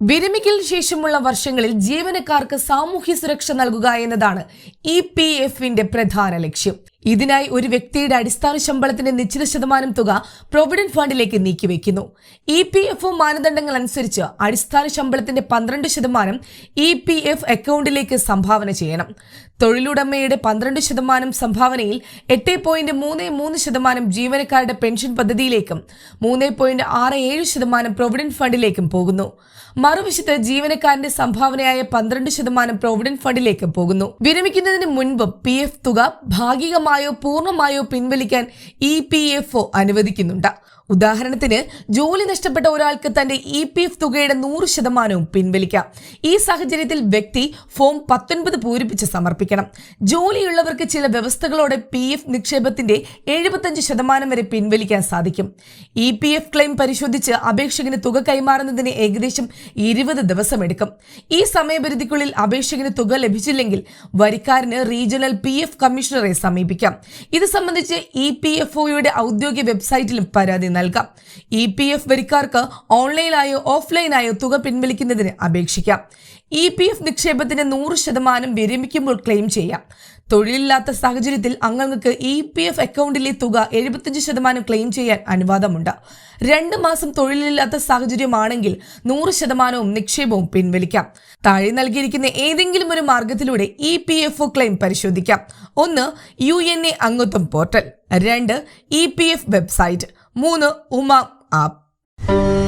വിരമിക്കലിന് ശേഷമുള്ള വർഷങ്ങളിൽ ജീവനക്കാർക്ക് സാമൂഹ്യ സുരക്ഷ നൽകുക എന്നതാണ് ഇ പി എഫിന്റെ പ്രധാന ലക്ഷ്യം. ഇതിനായി ഒരു വ്യക്തിയുടെ അടിസ്ഥാന ശമ്പളത്തിന്റെ നിശ്ചിത ശതമാനം തുക പ്രൊവിഡന്റ് ഫണ്ടിലേക്ക് നീക്കിവെക്കുന്നു. ഇ പി എഫ് ഒ മാനദണ്ഡങ്ങൾ അനുസരിച്ച് അടിസ്ഥാന ശമ്പളത്തിന്റെ പന്ത്രണ്ട് ശതമാനം ഇ പി എഫ് അക്കൗണ്ടിലേക്ക് സംഭാവന ചെയ്യണം. തൊഴിലുടമയുടെ പന്ത്രണ്ട് ശതമാനം സംഭാവനയിൽ എട്ട് പോയിന്റ് മൂന്ന് മൂന്ന് ശതമാനം ജീവനക്കാരുടെ പെൻഷൻ പദ്ധതിയിലേക്കും മൂന്ന് പോയിന്റ് ആറ് ഏഴ് ശതമാനം പ്രൊവിഡന്റ് ഫണ്ടിലേക്കും പോകുന്നു. മറുവശത്ത് ജീവനക്കാരന്റെ സംഭാവനയായ പന്ത്രണ്ട് ശതമാനം പ്രൊവിഡന്റ് ഫണ്ടിലേക്കും പോകുന്നു. വിരമിക്കുന്നതിന് മുൻപ് പി എഫ് തുക ഭാഗികമായോ പൂർണമായോ പിൻവലിക്കാൻ ഇ പി എഫ് ഒ അനുവദിക്കുന്നുണ്ട്. ഉദാഹരണത്തിന് ജോലി നഷ്ടപ്പെട്ട ഒരാൾക്ക് തന്റെ ഇ പി എഫ് തുകയുടെ നൂറ് ശതമാനവും പിൻവലിക്കാം. ഈ സാഹചര്യത്തിൽ വ്യക്തി ഫോം പത്തൊൻപത് പൂരിപ്പിച്ച് സമർപ്പിക്കണം ജോലിയുള്ളവർക്ക് ചില വ്യവസ്ഥകളോടെ പി എഫ് നിക്ഷേപത്തിന്റെ എഴുപത്തഞ്ച് ശതമാനം വരെ പിൻവലിക്കാൻ സാധിക്കും. ഇ പി എഫ് ക്ലെയിം പരിശോധിച്ച് അപേക്ഷകന് തുക കൈമാറുന്നതിന് ഏകദേശം ഇരുപത് ദിവസം എടുക്കും ഈ സമയപരിധിക്കുള്ളിൽ അപേക്ഷകന് തുക ലഭിച്ചില്ലെങ്കിൽ വരിക്കാരന് റീജിയണൽ പി എഫ് കമ്മീഷണറെ സമീപിക്കാം. ഇത് സംബന്ധിച്ച് ഇ പി എഫ് ഒയുടെ ഔദ്യോഗിക വെബ്സൈറ്റിലും പരാതി നൽകാം. ഇ പി എഫ് വരിക്കാർക്ക് ഓൺലൈനായോ ഓഫ്ലൈനായോ തുക പിൻവലിക്കുന്നതിന് അപേക്ഷിക്കാം. ഇ പി എഫ് നിക്ഷേപത്തിന് നൂറ് ശതമാനം വിരമിക്കുമ്പോൾ ക്ലെയിം ചെയ്യാം. തൊഴിലില്ലാത്ത സാഹചര്യത്തിൽ അംഗങ്ങൾക്ക് ഇ പി എഫ് അക്കൗണ്ടിലെ തുക എഴുപത്തഞ്ച് ശതമാനം ക്ലെയിം ചെയ്യാൻ അനുവാദമുണ്ട്. രണ്ട് മാസം തൊഴിലില്ലാത്ത സാഹചര്യമാണെങ്കിൽ നൂറ് ശതമാനവും നിക്ഷേപവും പിൻവലിക്കാം. താഴെ നൽകിയിരിക്കുന്ന ഏതെങ്കിലും ഒരു മാർഗത്തിലൂടെ E P F O claim പരിശോധിക്കാം. ഒന്ന് യു എൻ എ അംഗത്വം പോർട്ടൽ. രണ്ട് ഇ പി എഫ് വെബ്സൈറ്റ് മൂന്ന് ഉമാ ആപ്പ്.